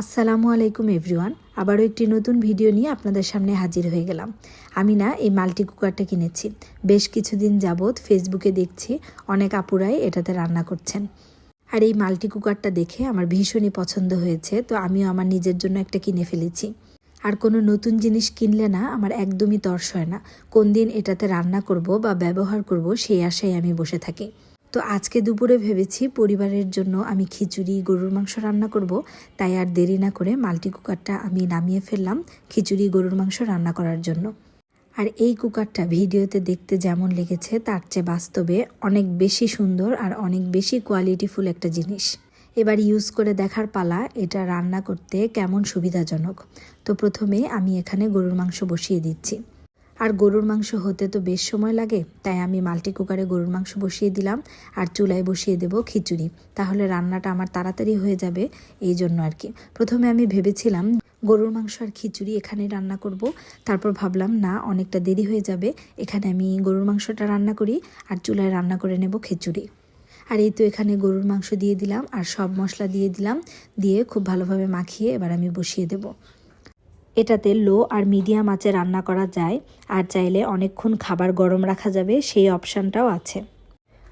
আসসালামু আলাইকুম এভরিওয়ান। আবারও একটি নতুন ভিডিও নিয়ে আপনাদের সামনে হাজির হয়ে গেলাম। আমি না এই মাল্টি কুকারটা কিনেছি। বেশ কিছুদিন যাবৎ ফেসবুকে দেখছি অনেক আপুরাই এটাতে রান্না করছেন। আর এই মাল্টি কুকারটা দেখে আমার ভীষণই পছন্দ হয়েছে, তো আমিও আমার নিজের জন্য একটা কিনে ফেলেছি। আর কোনো নতুন জিনিস কিনলে না আমার একদমই তর্স হয় না। কোন দিন এটাতে রান্না করব বা ব্যবহার করব সেই আশায় আমি বসে থাকি। তো আজকে দুপুরে ভেবেছি পরিবারের জন্য আমি খিচুড়ি, গরুর মাংস রান্না করব। তাই আর দেরি না করে মাল্টি কুকারটা আমি নামিয়ে ফেললাম খিচুড়ি, গরুর মাংস রান্না করার জন্য। আর এই কুকারটা ভিডিওতে দেখতে যেমন লেগেছে, তার চেয়ে বাস্তবে অনেক বেশি সুন্দর আর অনেক বেশি কোয়ালিটিফুল একটা জিনিস। এবার ইউজ করে দেখার পালা, এটা রান্না করতে কেমন সুবিধাজনক। তো প্রথমে আমি এখানে গরুর মাংস বসিয়ে দিচ্ছি। আর গরুর মাংস হতে তো বেশ সময় লাগে, তাই আমি মাল্টি কুকারে গরুর মাংস বসিয়ে দিলাম আর চুলায় বসিয়ে দেব খিচুড়ি। তাহলে রান্নাটা আমার তাড়াতাড়ি হয়ে যাবে এই জন্য আর কি। প্রথমে আমি ভেবেছিলাম গরুর মাংস আর খিচুড়ি এখানে রান্না করব। তারপর ভাবলাম, না, অনেকটা দেরি হয়ে যাবে, এখানে আমি গরুর মাংসটা রান্না করি আর চুলায় রান্না করে নেব খিচুড়ি। আর এই তো এখানে গরুর মাংস দিয়ে দিলাম আর সব মশলা দিয়ে দিলাম, দিয়ে খুব ভালোভাবে মাখিয়ে এবার আমি বসিয়ে দেবো। এটাতে লো আর মিডিয়াম আঁচে রান্না করা যায়, আর চাইলে অনেকক্ষণ খাবার গরম রাখা যাবে, সেই অপশানটাও আছে।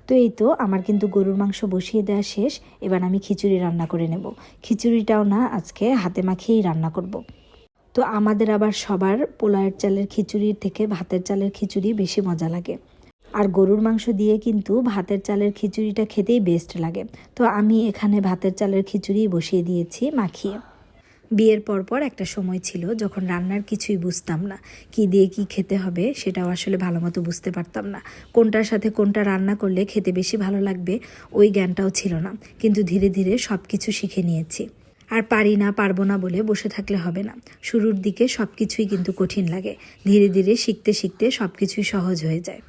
তো এই তো, আমার কিন্তু গরুর মাংস বসিয়ে দেওয়া শেষ, এবার আমি খিচুড়ি রান্না করে নেব। খিচুড়িটাও না, আজকে হাতে মাখিয়েই রান্না করব। তো আমাদের আবার সবার পোলায়ের চালের খিচুড়ির থেকে ভাতের চালের খিচুড়ি বেশি মজা লাগে। আর গরুর মাংস দিয়ে কিন্তু ভাতের চালের খিচুড়িটা খেতেই বেস্ট লাগে। তো আমি এখানে ভাতের চালের খিচুড়ি বসিয়ে দিয়েছি, মাখিয়ে। বিয়ের পরপর একটা সময় ছিল যখন রান্নার কিছুই বুঝতাম না। কি দিয়ে কি খেতে হবে সেটাও আসলে ভালো মতো বুঝতে পারতাম না। কোনটার সাথে কোনটা রান্না করলে খেতে বেশি ভালো লাগবে ওই জ্ঞানটাও ছিল না। কিন্তু ধীরে ধীরে সব কিছু শিখে নিয়েছি। আর পারি না, পারব না বলে বসে থাকলে হবে না। শুরুর দিকে সব কিছুই কিন্তু কঠিন লাগে। ধীরে ধীরে শিখতে শিখতে সব কিছুই সহজ হয়ে যায়।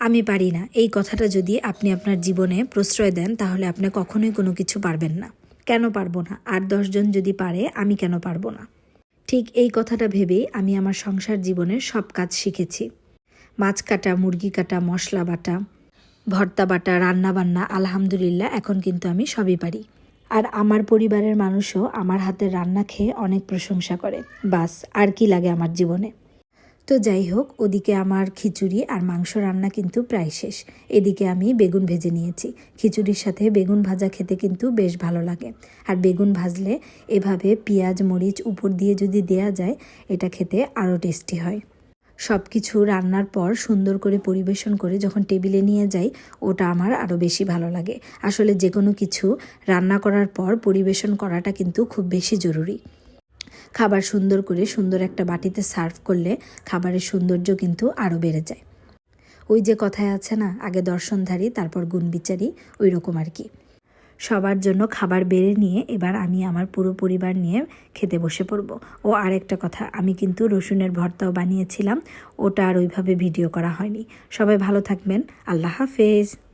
আমি পারি না। এই কথাটা যদি আপনি আপনার জীবনে প্রশ্রয় দেন তাহলে আপনি কখনোই কোনো কিছু পারবেন না। কেন পারব না? আর দশজন যদি পারে, আমি কেন পারব না? ঠিক এই কথাটা ভেবেই আমি আমার সংসার জীবনের সব কাজ শিখেছি। মাছ কাটা, মুরগি কাটা, মশলা বাটা, ভর্তা বাটা, রান্না বান্না, আলহামদুলিল্লাহ এখন কিন্তু আমি সবই পারি। আর আমার পরিবারের মানুষও আমার হাতের রান্না খেয়ে অনেক প্রশংসা করে। বাস, আর কি লাগে আমার জীবনে? তো যাই হোক, ওদিকে আমার খিচুড়ি আর মাংস রান্না কিন্তু প্রায় শেষ। এদিকে আমি বেগুন ভেজে নিয়েছি। খিচুড়ির সাথে বেগুন ভাজা খেতে কিন্তু বেশ ভালো লাগে। আর বেগুন ভাজলে এভাবে পেঁয়াজ, মরিচ উপর দিয়ে যদি দেয়া যায়, এটা খেতে আরও টেস্টি হয়। সব কিছু রান্নার পর সুন্দর করে পরিবেশন করে যখন টেবিলে নিয়ে যাই, ওটা আমার আরও বেশি ভালো লাগে। আসলে যে কোনো কিছু রান্না করার পর পরিবেশন করাটা কিন্তু খুব বেশি জরুরি। খাবার সুন্দর করে সুন্দর একটা বাটিতে সার্ভ করলে খাবারের সৌন্দর্য কিন্তু আরও বেড়ে যায়। ওই যে কথায় আছে না, আগে দর্শনধারী, তারপর গুণ বিচারী ওই রকম আর কি। সবার জন্য খাবার বেড়ে নিয়ে এবার আমি আমার পুরো পরিবার নিয়ে খেতে বসে পড়ব। ও আরেকটা কথা, আমি কিন্তু রসুনের ভর্তাও বানিয়েছিলাম, ওটা আর ওইভাবে ভিডিও করা হয়নি। সবাই ভালো থাকবেন, আল্লাহ হাফেজ।